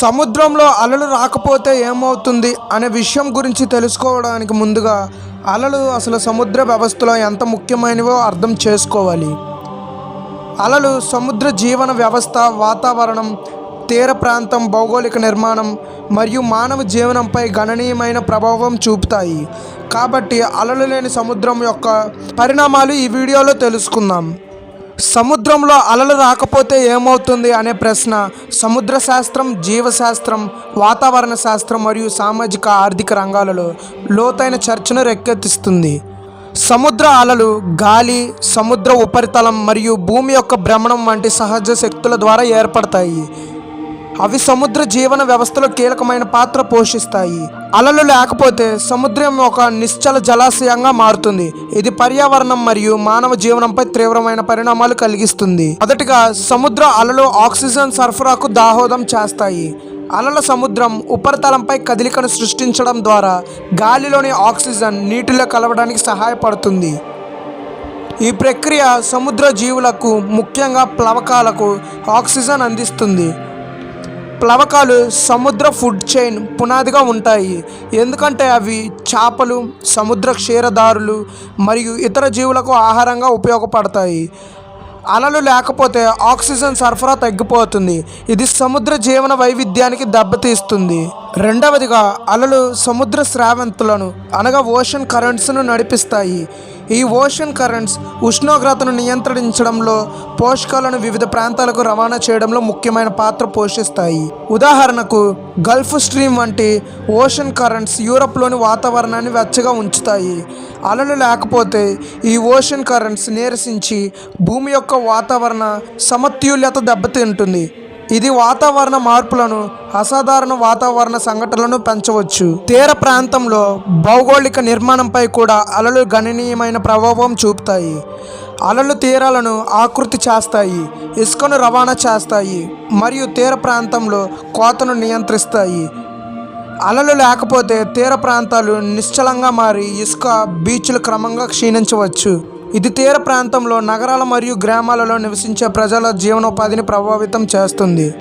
సముద్రంలో అలలు రాకపోతే ఏమవుతుంది అనే విషయం గురించి తెలుసుకోవడానికి ముందుగా అలలు అసలు సముద్ర వ్యవస్థలో ఎంత ముఖ్యమైనవో అర్థం చేసుకోవాలి. అలలు సముద్ర జీవన వ్యవస్థ వాతావరణం తీర ప్రాంతం భౌగోళిక నిర్మాణం మరియు మానవ జీవనంపై గణనీయమైన ప్రభావం చూపుతాయి. కాబట్టి అలలు లేని సముద్రం యొక్క పరిణామాలు ఈ వీడియోలో తెలుసుకుందాం. సముద్రంలో అలలు రాకపోతే ఏమవుతుంది అనే ప్రశ్న సముద్ర శాస్త్రం జీవశాస్త్రం వాతావరణ శాస్త్రం మరియు సామాజిక ఆర్థిక రంగాలలో లోతైన చర్చను రెక్కెత్తిస్తుంది సముద్ర అలలు గాలి సముద్ర ఉపరితలం మరియు భూమి యొక్క భ్రమణం వంటి సహజ శక్తుల ద్వారా ఏర్పడతాయి. అవి సముద్ర జీవన వ్యవస్థలో కీలకమైన పాత్ర పోషిస్తాయి. అలలు లేకపోతే సముద్రం ఒక నిశ్చల జలాశయంగా మారుతుంది. ఇది పర్యావరణం మరియు మానవ జీవనంపై తీవ్రమైన పరిణామాలు కలిగిస్తుంది. మొదటిగా సముద్ర అలలు ఆక్సిజన్ సరఫరాకు దాహోదం చేస్తాయి. అలల సముద్రం ఉపరితలంపై కదలికను సృష్టించడం ద్వారా గాలిలోని ఆక్సిజన్ నీటిలో కలవడానికి సహాయపడుతుంది. ఈ ప్రక్రియ సముద్ర జీవులకు ముఖ్యంగా ప్లవకాలకు ఆక్సిజన్ అందిస్తుంది. ప్లవకాలు సముద్ర ఫుడ్ చైన్ పునాదిగా ఉంటాయి. ఎందుకంటే అవి చేపలు సముద్ర క్షీరదారులు మరియు ఇతర జీవులకు ఆహారంగా ఉపయోగపడతాయి. అలలు లేకపోతే ఆక్సిజన్ సరఫరా తగ్గిపోతుంది. ఇది సముద్ర జీవన వైవిధ్యానికి దెబ్బతీస్తుంది. రెండవదిగా అలలు సముద్ర స్రావంతులను అనగా ఓషన్ కరెంట్స్ను నడిపిస్తాయి. ఈ ఓషన్ కరెంట్స్ ఉష్ణోగ్రతను నియంత్రించడంలో పోషకాలను వివిధ ప్రాంతాలకు రవాణా చేయడంలో ముఖ్యమైన పాత్ర పోషిస్తాయి. ఉదాహరణకు గల్ఫ్ స్ట్రీమ్ వంటి ఓషన్ కరెంట్స్ యూరప్లోని వాతావరణాన్ని వెచ్చగా ఉంచుతాయి. అలలు లేకపోతే ఈ ఓషన్ కరెంట్స్ నీరసించి భూమి యొక్క వాతావరణ సమతుల్యత దెబ్బతింటుంది. ఇది వాతావరణ మార్పులను అసాధారణ వాతావరణ సంఘటనలను పెంచవచ్చు. తీర ప్రాంతంలో భౌగోళిక నిర్మాణంపై కూడా అలలు గణనీయమైన ప్రభావం చూపుతాయి. అలలు తీరాలను ఆకృతి చేస్తాయి ఇసుకను రవాణా చేస్తాయి మరియు తీర ప్రాంతంలో కోతను నియంత్రిస్తాయి. అలలు లేకపోతే తీర ప్రాంతాలు నిశ్చలంగా మారి ఇసుక బీచ్లు క్రమంగా క్షీణించవచ్చు. ఇది తీర ప్రాంతంలో నగరాల మరియు గ్రామాలలో నివసించే ప్రజల జీవనోపాధిని ప్రభావితం చేస్తుంది.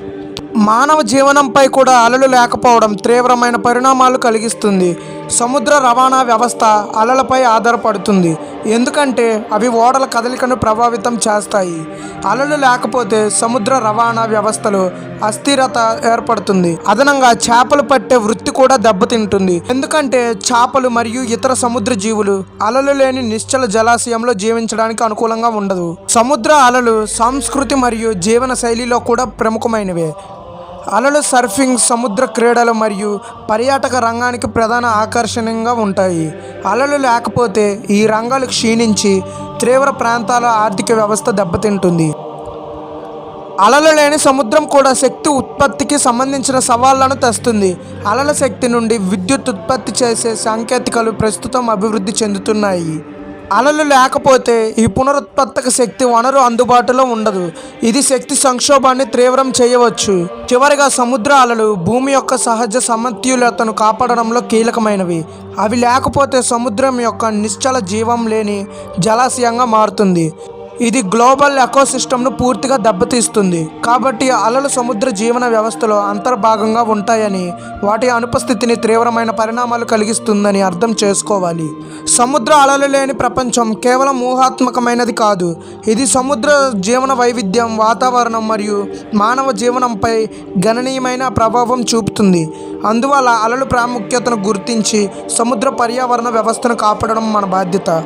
మానవ జీవనంపై కూడా అలలు లేకపోవడం తీవ్రమైన పరిణామాలు కలిగిస్తుంది. సముద్ర రవాణా వ్యవస్థ అలలపై ఆధారపడుతుంది. ఎందుకంటే అవి ఓడల కదలికను ప్రభావితం చేస్తాయి. అలలు లేకపోతే సముద్ర రవాణా వ్యవస్థలో అస్థిరత ఏర్పడుతుంది. అదనంగా చేపలు పట్టే వృత్తి కూడా దెబ్బతింటుంది. ఎందుకంటే చేపలు మరియు ఇతర సముద్ర జీవులు అలలు లేని నిశ్చల జలాశయంలో జీవించడానికి అనుకూలంగా ఉండదు. సముద్ర అలలు సంస్కృతి మరియు జీవన శైలిలో కూడా ప్రముఖమైనవే. అలలు సర్ఫింగ్ సముద్ర క్రీడలు మరియు పర్యాటక రంగానికి ప్రధాన ఆకర్షణీయంగా ఉంటాయి. అలలు లేకపోతే ఈ రంగాలు క్షీణించి తీవ్ర ప్రాంతాల ఆర్థిక వ్యవస్థ దెబ్బతింటుంది. అలలు లేని సముద్రం కూడా శక్తి ఉత్పత్తికి సంబంధించిన సవాళ్ళను తెస్తుంది. అలల శక్తి నుండి విద్యుత్ ఉత్పత్తి చేసే సాంకేతికలు ప్రస్తుతం అభివృద్ధి చెందుతున్నాయి. అలలు లేకపోతే ఈ పునరుత్పత్తక శక్తి వనరు అందుబాటులో ఉండదు. ఇది శక్తి సంక్షోభాన్ని తీవ్రం చేయవచ్చు. చివరిగా సముద్ర అలలు భూమి యొక్క సహజ సమత్యులతను కాపాడడంలో కీలకమైనవి. అవి లేకపోతే సముద్రం యొక్క నిశ్చల జీవం లేని జలాశయంగా మారుతుంది. ఇది గ్లోబల్ ఎకోసిస్టమ్ను పూర్తిగా దెబ్బతీస్తుంది. కాబట్టి అలలు సముద్ర జీవన వ్యవస్థలో అంతర్భాగంగా ఉంటాయని వాటి అనుపస్థితిని తీవ్రమైన పరిణామాలు కలిగిస్తుందని అర్థం చేసుకోవాలి. సముద్ర అలలు లేని ప్రపంచం కేవలం ఊహాత్మకమైనది కాదు. ఇది సముద్ర జీవన వైవిధ్యం వాతావరణం మరియు మానవ జీవనంపై గణనీయమైన ప్రభావం చూపుతుంది. అందువల్ల అలలు ప్రాముఖ్యతను గుర్తించి సముద్ర పర్యావరణ వ్యవస్థను కాపాడడం మన బాధ్యత.